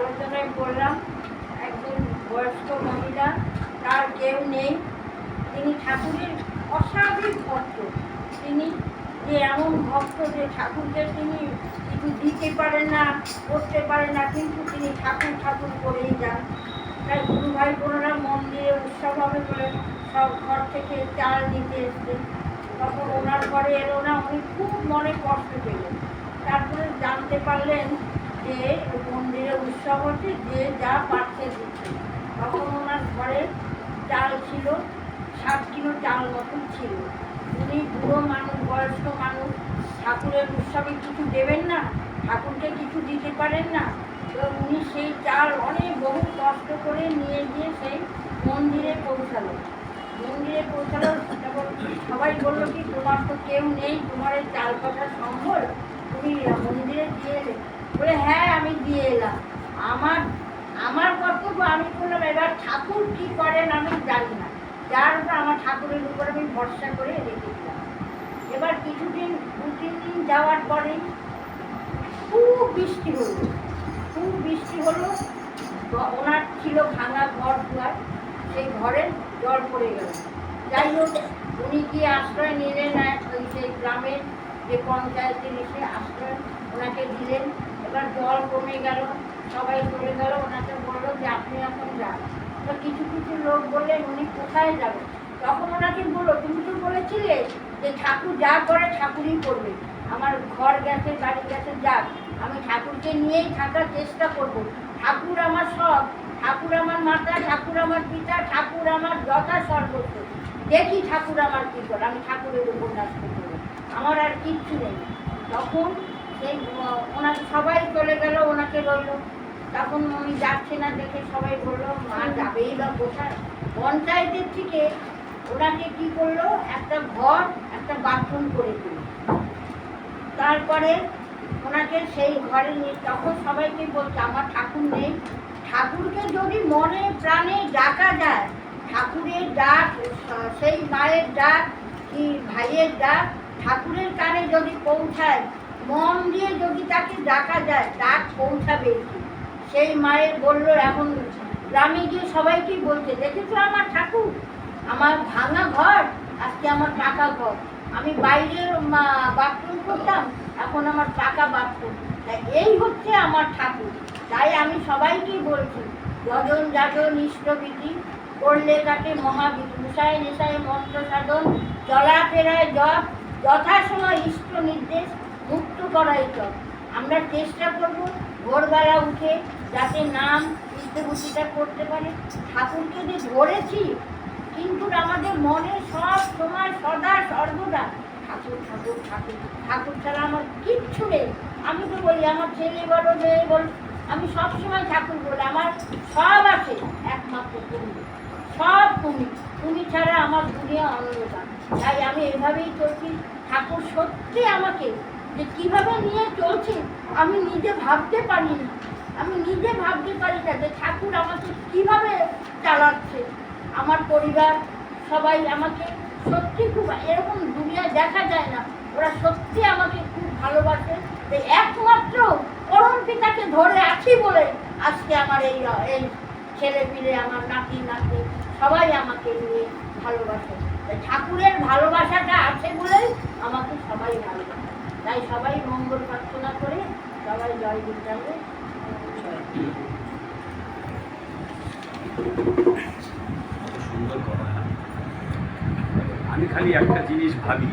জন্য বললাম, একজন বয়স্ক মহিলা, তার কেউ নেই। তিনি ঠাকুরের অস্বাভাবিক ভক্ত। তিনি যে এমন ভক্ত যে ঠাকুরকে তিনি কিছু দিতে পারেন না, করতে পারে না, কিন্তু তিনি ঠাকুর ঠাকুর করেই যান। তাই গুরু ভাই বোনেরা মন্দিরে উৎসব হবে বলে সব ঘর থেকে চাল নিতে এসছে তখন ওনার ঘরে এলো না, উনি খুব মনে কষ্ট পেলেন। তারপরে জানতে পারলেন যে মন্দিরে উৎসব হচ্ছে, যে যা পাচ্ছে দিচ্ছে। তখন ওনার ঘরে চাল ছিল, সাত কিলো চাল মতন ছিল। উনি বুড়ো মানুষ, বয়স্ক মানুষ, ঠাকুরের উৎসবে কিছু দেবেন না, ঠাকুরকে কিছু দিতে পারেন না। তো উনি সেই চাল অনেক বহু কষ্ট করে নিয়ে গিয়ে সেই মন্দিরে পৌঁছালো। মন্দিরে পৌঁছালো সবাই বলল কি, তোমার তো কেউ নেই, তোমার এই চাল পাতা সম্বল তুমি মন্দিরে দিয়ে বলে হ্যাঁ আমি দিয়ে এলাম। আমার আমার কর্তব্য আমি বললাম এবার ঠাকুর কি করেন আমি জানি না। যার উপর আমার ঠাকুরের উপর আমি ভরসা করে রেখে দিলাম। এবার কিছুদিন, দু, তিন দিন যাওয়ার পরেই খুব বৃষ্টি হলো। খুব বৃষ্টি হলো। ওনার ছিল ভাঙা ঘর দুয়ার। সেই ঘরে জল পড়ে গেল। যাই হোক, উনি গিয়ে আশ্রয় নিলেন ওই সেই গ্রামের যে পঞ্চায়েতের এসে আশ্রয় ওনাকে দিলেন? এবার জল কমে গেল, সবাই চলে গেল ওনাকে বলল যে আপনি এখন যান। তো কিছু কিছু লোক বললেন, উনি কোথায় যাবেন তখন ওনাকে বলল, তুমি তো বলেছিলে যে ঠাকুর যা করে ঠাকুরই করবে। আমার ঘর গেছে, বাড়ি গেছে, যাক। আমি ঠাকুরকে নিয়েই থাকার চেষ্টা করব। ঠাকুর আমার সব ঠাকুর আমার মাতা, ঠাকুর আমার পিতা, ঠাকুর আমার যথা সর্বস্ব। দেখি ঠাকুর আমার কী করে, আমি ঠাকুরের উপন্যাস করব আমার আর কিচ্ছু নেই। তখন সেই ওনাকে সবাই চলে গেল, ওনাকে রইল তখন উনি যাচ্ছে না দেখে সবাই বলল, মা যাবেই বা কোথায়? পঞ্চায়েতের থেকে ওনাকে কি করল, একটা ঘর, একটা বাথরুম করে দিল। তারপরে ওনাকে সেই ঘরে নিয়ে, তখন সবাইকে বলছে, আমার ঠাকুর নেই। ঠাকুরকে যদি মনে প্রাণে ডাকা যায়, ঠাকুরের ডাক, সেই মায়ের ডাক কি ভাইয়ের ডাক, ঠাকুরের কানে যদি পৌঁছায় মন দিয়ে যদি তাকে ডাকা যায়, ডাক পৌঁছাবে সেই মায়ের বলল, এখন গ্রামে গিয়ে সবাইকে বলছে, দেখেছ আমার ঠাকুর? আমার ভাঙা ঘর? আজকে আমার পাকা ঘর। আমি বাইরে বাথরুম করতাম, এখন আমার পাকা বাথরুম তাই এই হচ্ছে আমার ঠাকুর। তাই আমি সবাইকেই বলছি, যজন যাজন ইষ্টবিধি করলে তাকে মহাবিধি নেশায় মন্ত্র সাধন, চলাফেরায় জপ, যথাসময় ইষ্ট নির্দেশ মুক্ত করাই জপ আমরা চেষ্টা করব ভোরবেলা উঠে যাতে নাম ইষ্টভূতিটা করতে পারে। ঠাকুরকে যে ধরেছি, কিন্তু আমাদের মনে সব সময় সদা সর্বদা ঠাকুর ঠাকুর ঠাকুর ঠাকুর ছাড়া আমার কিচ্ছু নেই। আমি তো বলি, আমার ছেলে বলো, মেয়ে বল, আমি সব সময় ঠাকুর বলি, আমার সব আছে, একমাত্র তুমি সব তুমি তুমি ছাড়া আমার দুনিয়া অন্ধকার। তাই আমি এভাবেই চলছি। ঠাকুর সত্যি আমাকে যে কীভাবে নিয়ে চলছে, আমি নিজে ভাবতে পারি না আমি নিজে ভাবতে পারি না যে ঠাকুর আমাকে কীভাবে চালাচ্ছে। আমার পরিবার, সবাই আমাকে সত্যি খুব এরকম দুনিয়া দেখা যায় না। ওরা সত্যি আমাকে খুব ভালোবাসে। একমাত্র পরম পিতাকে ধরে আছি বলে আজকে আমার এই এই ছেলে পিলে আমার নাতি নাতি সবাই আমাকে নিয়ে ভালোবাসে। ঠাকুরের ভালোবাসাটা আছে বলেই আমাকে সবাই ভালোবাসে তাই সবাই মঙ্গল প্রার্থনা করে সবাই জয় বিদ্যালয় কত সুন্দর কথা আমি খালি একটা জিনিস ভাবি